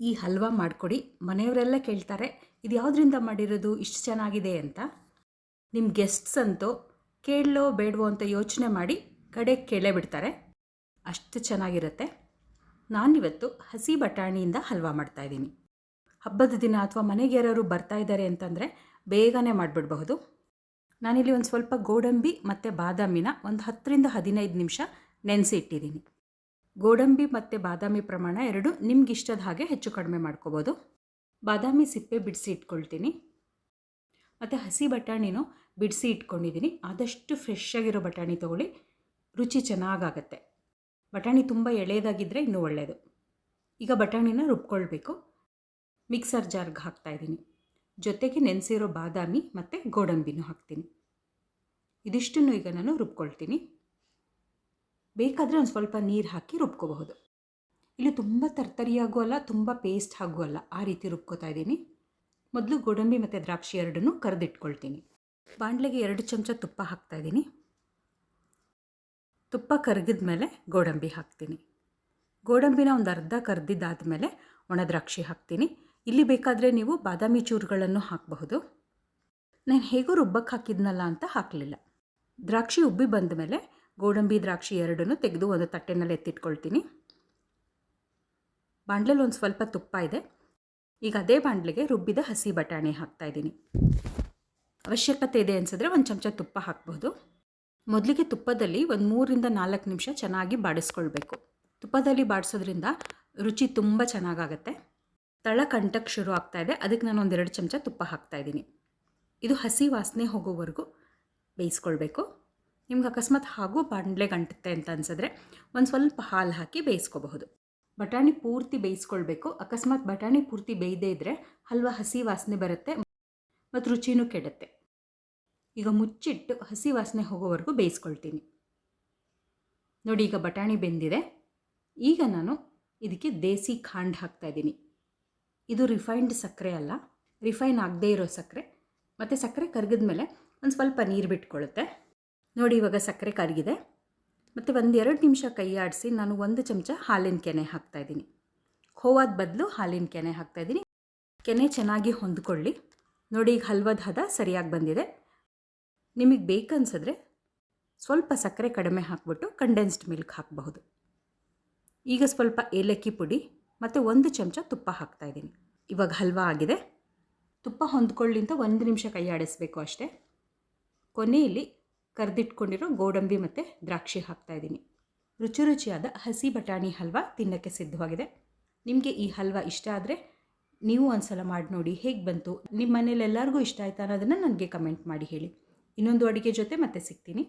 ಈ ಹಲ್ವಾ ಮಾಡಿಕೊಡಿ. ಮನೆಯವರೆಲ್ಲ ಕೇಳ್ತಾರೆ, ಇದು ಯಾವುದರಿಂದ ಮಾಡಿರೋದು? ಇಷ್ಟು ಚೆನ್ನಾಗಿದೆ ಅಂತ. ನಿಮ್ಮ ಗೆಸ್ಟ್ಸ್ ಅಂತೂ, ಕೇಳಲೋ, ಬೇಡವೋ ಅಂತ ಯೋಚನೆ ಮಾಡಿ ಕಡೆ ಕೇಳೇ ಬಿಡ್ತಾರೆ. ಅಷ್ಟು ಚೆನ್ನಾಗಿರುತ್ತೆ. ನಾನಿವತ್ತು ಹಸಿ ಬಟಾಣಿಯಿಂದ ಹಲ್ವಾ ಮಾಡ್ತಾಯಿದ್ದೀನಿ ಹಬ್ಬದ ದಿನ ಅಥವಾ ಮನೆಗೆ ಯಾರಾದ್ರು ಬರ್ತಾ ಇದ್ದಾರೆ ಅಂತಂದರೆ ಬೇಗನೆ ಮಾಡಿಬಿಡಬಹುದು. ನಾನಿಲ್ಲಿ ಒಂದು ಸ್ವಲ್ಪ ಗೋಡಂಬಿ ಮತ್ತು ಬಾದಾಮಿನ ಒಂದು ಹತ್ತರಿಂದ ಹದಿನೈದು ನಿಮಿಷ ನೆನೆಸಿ ಇಟ್ಟಿದ್ದೀನಿ ಗೋಡಂಬಿ ಮತ್ತು ಬಾದಾಮಿ ಪ್ರಮಾಣ ಎರಡು ನಿಮ್ಗೆ ಇಷ್ಟದ ಹಾಗೆ ಹೆಚ್ಚು ಕಡಿಮೆ ಮಾಡ್ಕೋಬೋದು. ಬಾದಾಮಿ ಸಿಪ್ಪೆ ಬಿಡಿಸಿ ಇಟ್ಕೊಳ್ತೀನಿ. ಮತ್ತು ಹಸಿ ಬಟಾಣಿನೂ ಬಿಡಿಸಿ ಇಟ್ಕೊಂಡಿದ್ದೀನಿ ಆದಷ್ಟು ಫ್ರೆಶ್ ಆಗಿರೋ ಬಟಾಣಿ ತೊಗೊಳ್ಳಿ. ರುಚಿ ಚೆನ್ನಾಗಾಗತ್ತೆ. ಬಟಾಣಿ ತುಂಬ ಎಳೆಯದಾಗಿದ್ದರೆ ಇನ್ನೂ ಒಳ್ಳೆಯದು ಈಗ ಬಟಾಣಿನ ರುಬ್ಕೊಳ್ಬೇಕು. ಮಿಕ್ಸರ್ ಜಾರ್ಗೆ ಹಾಕ್ತಾಯಿದ್ದೀನಿ ಜೊತೆಗೆ ನೆನೆಸಿರೋ ಬಾದಾಮಿ ಮತ್ತು ಗೋಡಂಬಿನೂ ಹಾಕ್ತೀನಿ. ಇದಿಷ್ಟನ್ನು ಈಗ ನಾನು ರುಬ್ಕೊಳ್ತೀನಿ. ಬೇಕಾದರೆ ಒಂದು ಸ್ವಲ್ಪ ನೀರು ಹಾಕಿ ರುಬ್ಕೋಬಹುದು. ಇಲ್ಲಿ ತುಂಬ ತರ್ತರಿಯಾಗೂ ಅಲ್ಲ, ತುಂಬ ಪೇಸ್ಟ್ ಹಾಗೂ ಅಲ್ಲ. ಆ ರೀತಿ ರುಬ್ಕೋತಾ ಇದ್ದೀನಿ. ಮೊದಲು ಗೋಡಂಬಿ ಮತ್ತು ದ್ರಾಕ್ಷಿ ಎರಡನ್ನೂ ಕರೆದಿಟ್ಕೊಳ್ತೀನಿ. ಬಾಣಲೆಗೆ ಎರಡು ಚಮಚ ತುಪ್ಪ ಹಾಕ್ತಾಯಿದ್ದೀನಿ ತುಪ್ಪ ಕರಗಿದ ಮೇಲೆ ಗೋಡಂಬಿ ಹಾಕ್ತೀನಿ. ಗೋಡಂಬಿನ ಒಂದು ಅರ್ಧ ಕರೆದಿದ್ದಾದಮೇಲೆ ಒಣ ದ್ರಾಕ್ಷಿ ಹಾಕ್ತೀನಿ. ಇಲ್ಲಿ ಬೇಕಾದರೆ ನೀವು ಬಾದಾಮಿ ಚೂರುಗಳನ್ನು ಹಾಕಬಹುದು. ನಾನು ಹೇಗೂ ರುಬ್ಬಕ್ಕೆ ಹಾಕಿದ್ನಲ್ಲ ಅಂತ ಹಾಕಲಿಲ್ಲ. ದ್ರಾಕ್ಷಿ ಉಬ್ಬಿ ಬಂದ ಮೇಲೆ ಗೋಡಂಬಿ ದ್ರಾಕ್ಷಿ ಎರಡನ್ನೂ ತೆಗೆದು ಒಂದು ತಟ್ಟೆನಲ್ಲಿ ಎತ್ತಿಟ್ಕೊಳ್ತೀನಿ. ಬಾಂಡ್ಲಲ್ಲಿ ಒಂದು ಸ್ವಲ್ಪ ತುಪ್ಪ ಇದೆ. ಈಗ ಅದೇ ಬಾಣಲೆಗೆ ರುಬ್ಬಿದ ಹಸಿ ಬಟಾಣಿ ಹಾಕ್ತಾಯಿದ್ದೀನಿ ಅವಶ್ಯಕತೆ ಇದೆ ಅನಿಸಿದ್ರೆ ಒಂದು ಚಮಚ ತುಪ್ಪ ಹಾಕ್ಬೋದು. ಮೊದಲಿಗೆ ತುಪ್ಪದಲ್ಲಿ ಒಂದು ಮೂರರಿಂದ ನಾಲ್ಕು ನಿಮಿಷ ಚೆನ್ನಾಗಿ ಬಾಡಿಸ್ಕೊಳ್ಬೇಕು. ತುಪ್ಪದಲ್ಲಿ ಬಾಡಿಸೋದ್ರಿಂದ ರುಚಿ ತುಂಬ ಚೆನ್ನಾಗಾಗತ್ತೆ. ತಳ ಕಂಟಕ್ಕೆ ಶುರು ಆಗ್ತಾಯಿದೆ ಅದಕ್ಕೆ ನಾನು ಒಂದೆರಡು ಚಮಚ ತುಪ್ಪ ಹಾಕ್ತಾಯಿದ್ದೀನಿ ಇದು ಹಸಿ ವಾಸನೆ ಹೋಗೋವರೆಗೂ ಬೇಯಿಸ್ಕೊಳ್ಬೇಕು. ನಿಮ್ಗೆ ಅಕಸ್ಮಾತ್ ಹಾಗೂ ಬಾಣಲೆಗೆ ಗಂಟುತ್ತೆ ಅಂತ ಅನ್ಸಿದ್ರೆ ಒಂದು ಸ್ವಲ್ಪ ಹಾಲು ಹಾಕಿ ಬೇಯಿಸ್ಕೋಬಹುದು. ಬಟಾಣಿ ಪೂರ್ತಿ ಬೇಯಿಸ್ಕೊಳ್ಬೇಕು. ಅಕಸ್ಮಾತ್ ಬಟಾಣಿ ಪೂರ್ತಿ ಬೇಯದೇ ಇದ್ದರೆ ಹಲ್ವಾ ಹಸಿ ವಾಸನೆ ಬರುತ್ತೆ ಮತ್ತು ರುಚಿನೂ ಕೆಡುತ್ತೆ. ಈಗ ಮುಚ್ಚಿಟ್ಟು ಹಸಿ ವಾಸನೆ ಹೋಗೋವರೆಗೂ ಬೇಯಿಸ್ಕೊಳ್ತೀನಿ. ನೋಡಿ ಈಗ ಬಟಾಣಿ ಬೆಂದಿದೆ. ಈಗ ನಾನು ಇದಕ್ಕೆ ದೇಸಿ ಖಾಂಡ್ ಹಾಕ್ತಾಯಿದ್ದೀನಿ ಇದು ರಿಫೈನ್ಡ್ ಸಕ್ಕರೆ ಅಲ್ಲ, ರಿಫೈನ್ ಆಗದೇ ಇರೋ ಸಕ್ಕರೆ. ಮತ್ತು ಸಕ್ಕರೆ ಕರಗಿದ ಮೇಲೆ ಒಂದು ಸ್ವಲ್ಪ ನೀರು ಬಿಟ್ಕೊಳ್ಳುತ್ತೆ ನೋಡಿ ಇವಾಗ ಸಕ್ಕರೆ ಕರಗಿದೆ. ಮತ್ತು ಒಂದು ಎರಡು ನಿಮಿಷ ಕೈ ಆಡಿಸಿ ನಾನು ಒಂದು ಚಮಚ ಹಾಲಿನ ಕೆನೆ ಹಾಕ್ತಾಯಿದ್ದೀನಿ ಖೋವಾದ ಬದಲು ಹಾಲಿನ ಕೆನೆ ಹಾಕ್ತಾಯಿದ್ದೀನಿ ಕೆನೆ ಚೆನ್ನಾಗಿ ಹೊಂದ್ಕೊಳ್ಳಿ. ನೋಡಿ ಈಗ ಹಲ್ವದ ಹದ ಸರಿಯಾಗಿ ಬಂದಿದೆ. ನಿಮಗೆ ಬೇಕನ್ಸಿದ್ರೆ ಸ್ವಲ್ಪ ಸಕ್ಕರೆ ಕಡಿಮೆ ಹಾಕ್ಬಿಟ್ಟು ಕಂಡೆನ್ಸ್ಡ್ ಮಿಲ್ಕ್ ಹಾಕಬಹುದು. ಈಗ ಸ್ವಲ್ಪ ಏಲಕ್ಕಿ ಪುಡಿ ಮತ್ತು ಒಂದು ಚಮಚ ತುಪ್ಪ ಹಾಕ್ತಾಯಿದ್ದೀನಿ ಇವಾಗ ಹಲ್ವ ಆಗಿದೆ. ತುಪ್ಪ ಹೊಂದ್ಕೊಳ್ಳಿ ಅಂತ ಒಂದು ನಿಮಿಷ ಕೈ ಆಡಿಸ್ಬೇಕು ಅಷ್ಟೇ. ಕೊನೆಯಲ್ಲಿ ಕರೆದಿಟ್ಕೊಂಡಿರೋ ಗೋಡಂಬಿ ಮತ್ತು ದ್ರಾಕ್ಷಿ ಹಾಕ್ತಾಯಿದ್ದೀನಿ ರುಚಿ ರುಚಿಯಾದ ಹಸಿ ಬಟಾಣಿ ಹಲ್ವಾ ತಿನ್ನೋಕ್ಕೆ ಸಿದ್ಧವಾಗಿದೆ. ನಿಮಗೆ ಈ ಹಲ್ವಾ ಇಷ್ಟ ಆದರೆ ನೀವು ಒಂದು ಸಲ ಮಾಡಿ ನೋಡಿ ಹೇಗೆ ಬಂತು ನಿಮ್ಮ ಮನೇಲಿ ಎಲ್ಲರಿಗೂ ಇಷ್ಟ ಆಯ್ತಾ ಅನ್ನೋದನ್ನು ನನಗೆ ಕಮೆಂಟ್ ಮಾಡಿ ಹೇಳಿ. ಇನ್ನೊಂದು ಅಡುಗೆ ಜೊತೆ ಮತ್ತೆ ಸಿಗ್ತೀನಿ.